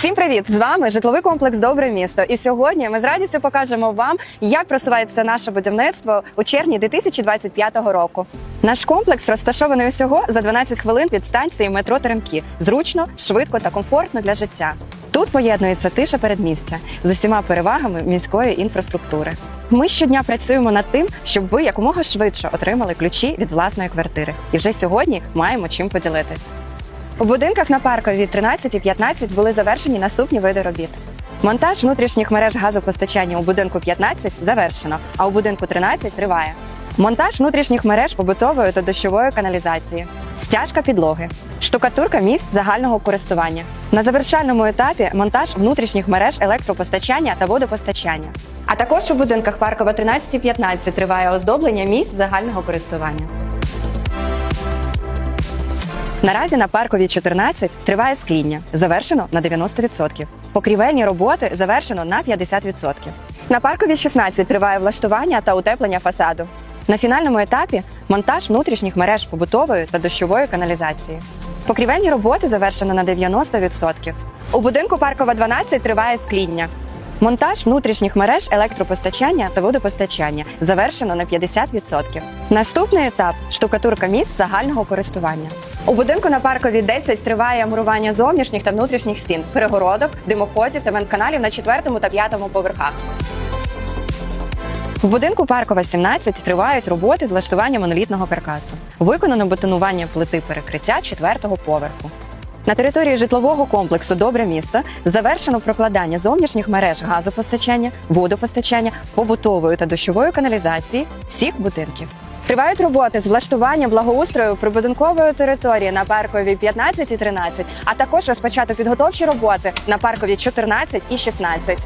Всім привіт! З вами житловий комплекс Добре місто. І сьогодні ми з радістю покажемо вам, як просувається наше будівництво у червні 2025 року. Наш комплекс розташований усього за 12 хвилин від станції метро Теремки. Зручно, швидко та комфортно для життя. Тут поєднується тиша передмістя з усіма перевагами міської інфраструктури. Ми щодня працюємо над тим, щоб ви якомога швидше отримали ключі від власної квартири. І вже сьогодні маємо чим поділитись. У будинках на парковій 13 і 15 були завершені наступні види робіт. Монтаж внутрішніх мереж газопостачання у будинку 15 завершено, а у будинку 13 триває. Монтаж внутрішніх мереж побутової та дощової каналізації, стяжка підлоги, штукатурка місць загального користування. На завершальному етапі монтаж внутрішніх мереж електропостачання та водопостачання. А також у будинках Паркова 13 і 15 триває оздоблення місць загального користування. Наразі на парковій 14 триває скління, завершено на 90%. Покрівельні роботи завершено на 50%. На парковій 16 триває влаштування та утеплення фасаду. На фінальному етапі монтаж внутрішніх мереж побутової та дощової каналізації. Покрівельні роботи завершено на 90%. У будинку Паркова 12 триває скління. Монтаж внутрішніх мереж електропостачання та водопостачання завершено на 50%. Наступний етап штукатурка місць загального користування. У будинку на парковій 10 триває мурування зовнішніх та внутрішніх стін, перегородок, димоходів та вентканалів на четвертому та п'ятому поверхах. В будинку Паркова 17 тривають роботи з влаштування монолітного каркасу. Виконано бетонування плити перекриття четвертого поверху. На території житлового комплексу Добре місто завершено прокладання зовнішніх мереж газопостачання, водопостачання, побутової та дощової каналізації всіх будинків. Тривають роботи з влаштування благоустрою прибудинкової території на парковій 15 і 13, а також розпочато підготовчі роботи на парковій 14 і 16.